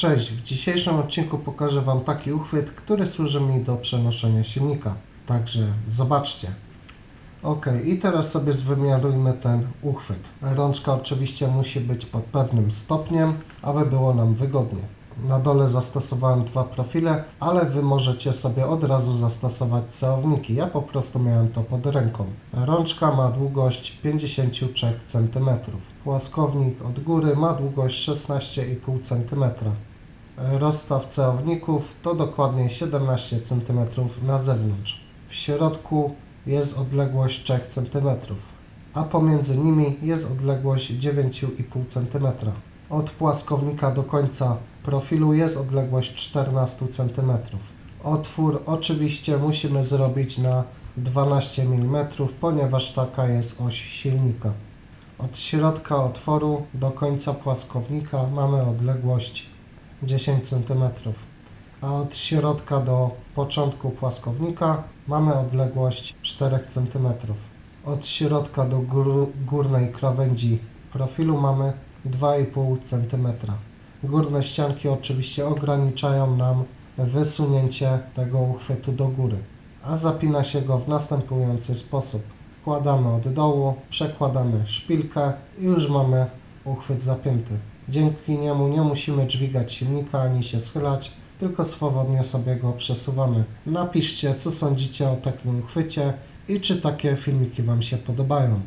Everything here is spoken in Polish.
Cześć, w dzisiejszym odcinku pokażę Wam taki uchwyt, który służy mi do przenoszenia silnika. Także zobaczcie. Ok, i teraz sobie zwymiarujmy ten uchwyt. Rączka oczywiście musi być pod pewnym stopniem, aby było nam wygodnie. Na dole zastosowałem dwa profile, ale Wy możecie sobie od razu zastosować celowniki. Ja po prostu miałem to pod ręką. Rączka ma długość 53 cm. Płaskownik od góry ma długość 16,5 cm. Rozstaw ceowników to dokładnie 17 cm na zewnątrz. W środku jest odległość 3 cm, a pomiędzy nimi jest odległość 9,5 cm. Od płaskownika do końca profilu jest odległość 14 cm. Otwór oczywiście musimy zrobić na 12 mm, ponieważ taka jest oś silnika. Od środka otworu do końca płaskownika mamy odległość 10 cm, a od środka do początku płaskownika mamy odległość 4 cm. Od środka do gór, górnej krawędzi profilu mamy 2,5 cm. Górne ścianki oczywiście ograniczają nam wysunięcie tego uchwytu do góry, a zapina się go w następujący sposób. Wkładamy od dołu, przekładamy szpilkę i już mamy uchwyt zapięty. Dzięki niemu nie musimy dźwigać silnika ani się schylać, tylko swobodnie sobie go przesuwamy. Napiszcie, co sądzicie o takim uchwycie i czy takie filmiki Wam się podobają.